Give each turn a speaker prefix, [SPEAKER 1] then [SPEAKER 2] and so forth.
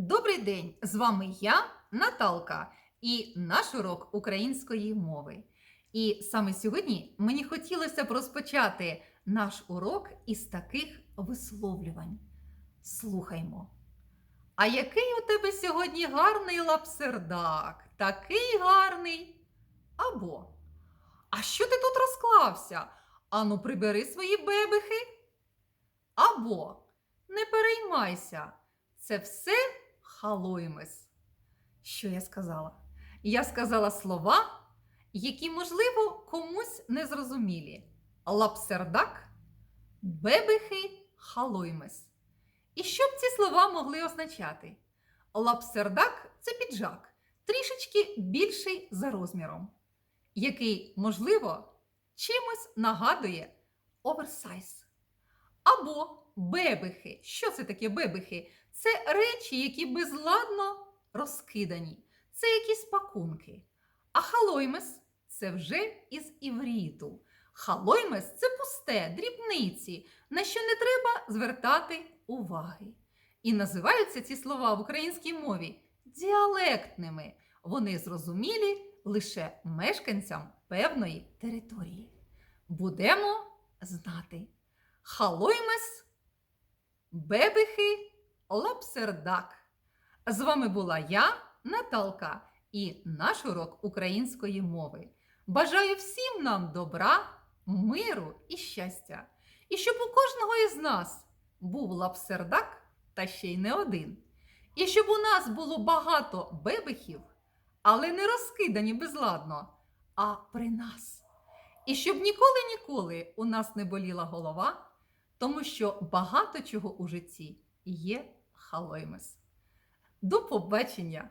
[SPEAKER 1] Добрий день! З вами я, Наталка, і наш урок української мови. І саме сьогодні мені хотілося б розпочати наш урок із таких висловлювань. Слухаймо. А який у тебе сьогодні гарний лапсердак? Такий гарний. Або А що ти тут розклався? Ану, прибери свої бебихи. Або Не переймайся. Це все халоймес. Що я сказала? Я сказала слова, які, можливо, комусь незрозумілі. Лапсердак, бебехи, халоймес. І що б ці слова могли означати? Лапсердак це піджак, трішечки більший за розміром, який, можливо, чимось нагадує оверсайз. Або бебехи. Що це таке бебехи? Це речі, які безладно розкидані. Це якісь пакунки. А халоймес це вже із івріту. Халоймес це пусте, дрібниці, на що не треба звертати уваги. І називаються ці слова в українській мові діалектними. Вони зрозумілі лише мешканцям певної території. Будемо знати. Халоймес, бебехи, лапсердак. З вами була я, Наталка, і наш урок української мови. Бажаю всім нам добра, миру і щастя. І щоб у кожного із нас був лапсердак та ще й не один. І щоб у нас було багато бебехів, але не розкидані безладно, а при нас. І щоб ніколи-ніколи у нас не боліла голова, тому що багато чого у житті є халоймес. До побачення!